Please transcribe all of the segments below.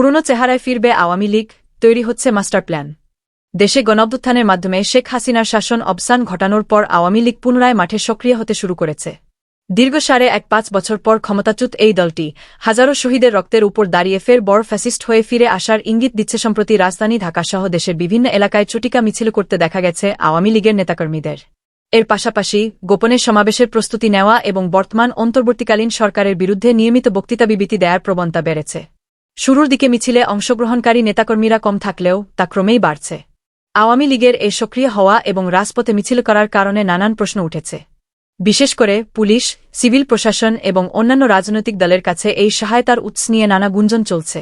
পুরনো চেহারায় ফিরবে আওয়ামী লীগ, তৈরি হচ্ছে মাস্টার প্ল্যান। দেশে গণঅভ্যুত্থানের মাধ্যমে শেখ হাসিনার শাসন অবসান ঘটানোর পর আওয়ামী লীগ পুনরায় মাঠে সক্রিয় হতে শুরু করেছে। দীর্ঘ সাড়ে এক পাঁচ বছর পর ক্ষমতাচ্যুত এই দলটি হাজারো শহীদের রক্তের উপর দাঁড়িয়ে ফের বড় ফ্যাসিস্ট হয়ে ফিরে আসার ইঙ্গিত দিচ্ছে সম্প্রতি রাজধানী ঢাকাসহ দেশের বিভিন্ন এলাকায় চুটিকা মিছিল করতে দেখা গেছে আওয়ামী লীগের নেতাকর্মীদের। এর পাশাপাশি গোপনে সমাবেশের প্রস্তুতি নেওয়া এবং বর্তমান অন্তর্বর্তীকালীন সরকারের বিরুদ্ধে নিয়মিত বক্তৃতা বিবৃতি দেয়ার প্রবণতা বেড়েছে। শুরুর দিকে মিছিলে অংশগ্রহণকারী নেতাকর্মীরা কম থাকলেও তা ক্রমেই বাড়ছে। আওয়ামী লীগের এই সক্রিয় হওয়া এবং রাজপথে মিছিল করার কারণে নানান প্রশ্ন উঠেছে। বিশেষ করে পুলিশ, সিভিল প্রশাসন এবং অন্যান্য রাজনৈতিক দলের কাছে এই সহায়তার উৎস নিয়ে নানা গুঞ্জন চলছে।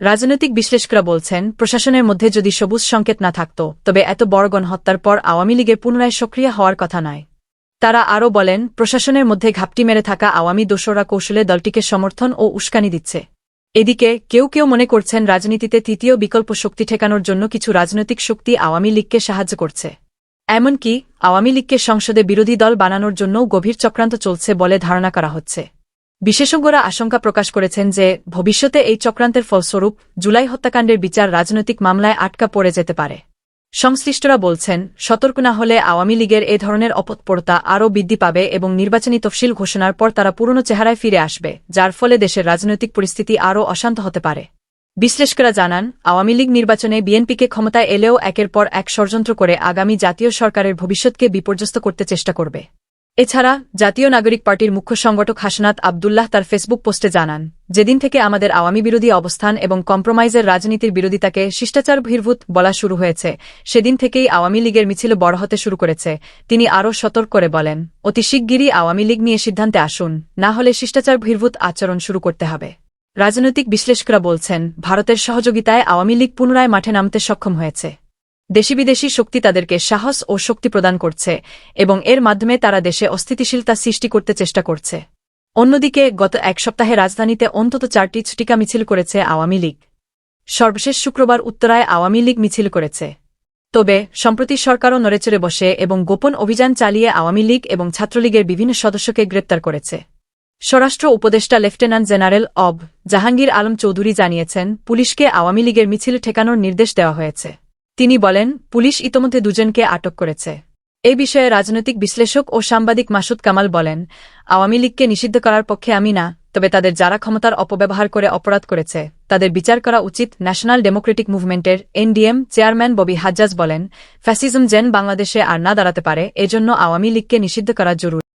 রাজনৈতিক বিশ্লেষকরা বলছেন, প্রশাসনের মধ্যে যদি সবুজ সংকেত না থাকত, তবে এত বড় গণহত্যার পর আওয়ামী লীগের পুনরায় সক্রিয় হওয়ার কথা নয়। তারা আরও বলেন, প্রশাসনের মধ্যে ঘাপটি মেরে থাকা আওয়ামী দোসরা কৌশলে দলটিকে সমর্থন ও উস্কানি দিচ্ছে। এদিকে, কেউ কেউ মনে করছেন রাজনীতিতে তৃতীয় বিকল্প শক্তি ঠেকানোর জন্য কিছু রাজনৈতিক শক্তি আওয়ামী লীগকে সাহায্য করছে। এমনকি, আওয়ামী লীগকে সংসদে বিরোধী দল বানানোর জন্যও গভীর চক্রান্ত চলছে বলে ধারণা করা হচ্ছে। বিশেষজ্ঞরা আশঙ্কা প্রকাশ করেছেন যে, ভবিষ্যতে এই চক্রান্তের ফলস্বরূপ জুলাই হত্যাকাণ্ডের বিচার রাজনৈতিক মামলায় আটকা পড়ে যেতে পারে। সংশ্লিষ্টরা বলছেন, সতর্ক না হলে আওয়ামী লীগের এ ধরনের অপৎপরতা আরও বৃদ্ধি পাবে এবং নির্বাচনী তফসিল ঘোষণার পর তারা পুরনো চেহারায় ফিরে আসবে, যার ফলে দেশের রাজনৈতিক পরিস্থিতি আরও অশান্ত হতে পারে। বিশ্লেষকরা জানান, আওয়ামী লীগ নির্বাচনে বিএনপিকে ক্ষমতায় এলেও একের পর এক ষড়যন্ত্র করে আগামী জাতীয় সরকারের ভবিষ্যৎকে বিপর্যস্ত করতে চেষ্টা করবে। এছাড়া, জাতীয় নাগরিক পার্টির মুখ্য সংগঠক হাসনাত আবদুল্লাহ তার ফেসবুক পোস্টে জানান, যেদিন থেকে আমাদের আওয়ামী বিরোধী অবস্থান এবং কম্প্রোমাইজের রাজনীতির বিরোধিতাকে শিষ্টাচার বহির্ভূত বলা শুরু হয়েছে, সেদিন থেকেই আওয়ামী লীগের মিছিল বড় হতে শুরু করেছে তিনি আরও সতর্ক করে বলেন, অতি শিগগিরই আওয়ামী লীগ নিয়ে সিদ্ধান্তে আসুন, না হলে শিষ্টাচার বহির্ভূত আচরণ শুরু করতে হবে। রাজনৈতিক বিশ্লেষকরা বলছেন, ভারতের সহযোগিতায় আওয়ামী লীগ পুনরায় মাঠে নামতে সক্ষম হয়েছে। দেশি বিদেশি শক্তি তাদেরকে সাহস ও শক্তি প্রদান করছে এবং এর মাধ্যমে তারা দেশে অস্থিতিশীলতা সৃষ্টি করতে চেষ্টা করছে। অন্যদিকে, গত এক সপ্তাহে রাজধানীতে অন্তত চারটি ছুটিকা মিছিল করেছে আওয়ামী লীগ। সর্বশেষ শুক্রবার উত্তরায় আওয়ামী লীগ মিছিল করেছে। তবে, সম্প্রতি সরকারও নড়েচড়ে বসে এবং গোপন অভিযান চালিয়ে আওয়ামী লীগ এবং ছাত্রলীগের বিভিন্ন সদস্যকে গ্রেপ্তার করেছে। স্বরাষ্ট্র উপদেষ্টা লেফটেন্যান্ট জেনারেল অব জাহাঙ্গীর আলম চৌধুরী জানিয়েছেন, পুলিশকে আওয়ামী লীগের মিছিল ঠেকানোর নির্দেশ দেওয়া হয়েছে। তিনি বলেন, পুলিশ ইতোমধ্যে দুজনকে আটক করেছে। এ বিষয়ে রাজনৈতিক বিশ্লেষক ও সাংবাদিক মাসুদ কামাল বলেন, আওয়ামী লীগকে নিষিদ্ধ করার পক্ষে আমি না, তবে তাদের যারা ক্ষমতার অপব্যবহার করে অপরাধ করেছে, তাদের বিচার করা উচিত ন্যাশনাল ডেমোক্রেটিক মুভমেন্টের এনডিএম চেয়ারম্যান ববি হাজ্জাজ বলেন, ফ্যাসিজম জেন বাংলাদেশে আর না দাঁড়াতে পারে, এজন্য আওয়ামী লীগকে নিষিদ্ধ করা জরুরি।